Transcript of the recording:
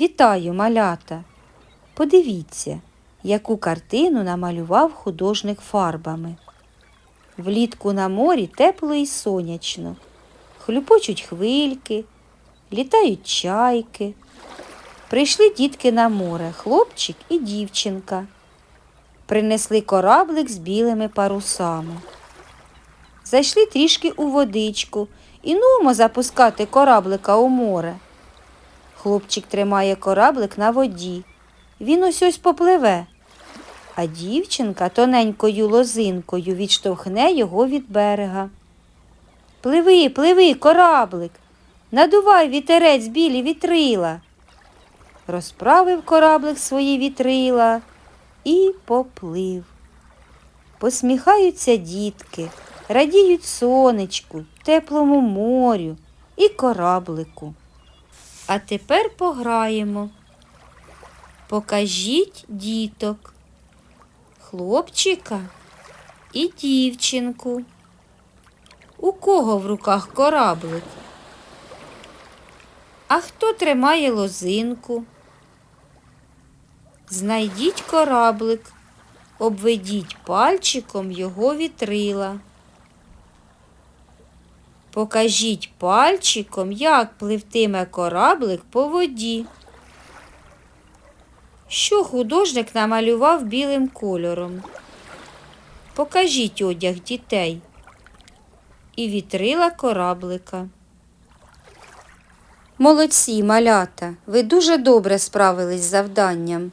Вітаю, малята! Подивіться, яку картину намалював художник фарбами. Влітку на морі тепло і сонячно, хлюпочуть хвильки, літають чайки. Прийшли дітки на море, хлопчик і дівчинка. Принесли кораблик з білими парусами. Зайшли трішки у водичку і нумо запускати кораблика у море. Хлопчик тримає кораблик на воді. Він ось ось попливе, а дівчинка тоненькою лозинкою відштовхне його від берега. Пливи, пливи, кораблик, надувай вітерець білі вітрила. Розправив кораблик свої вітрила і поплив. Посміхаються дітки, радіють сонечку, теплому морю і кораблику. А тепер пограємо. Покажіть діток, хлопчика і дівчинку. У кого в руках кораблик? А хто тримає лозинку? Знайдіть кораблик, обведіть пальчиком його вітрила. Покажіть пальчиком, як пливтиме кораблик по воді. Що художник намалював білим кольором? Покажіть одяг дітей і вітрила кораблика. Молодці, малята, ви дуже добре справились з завданням.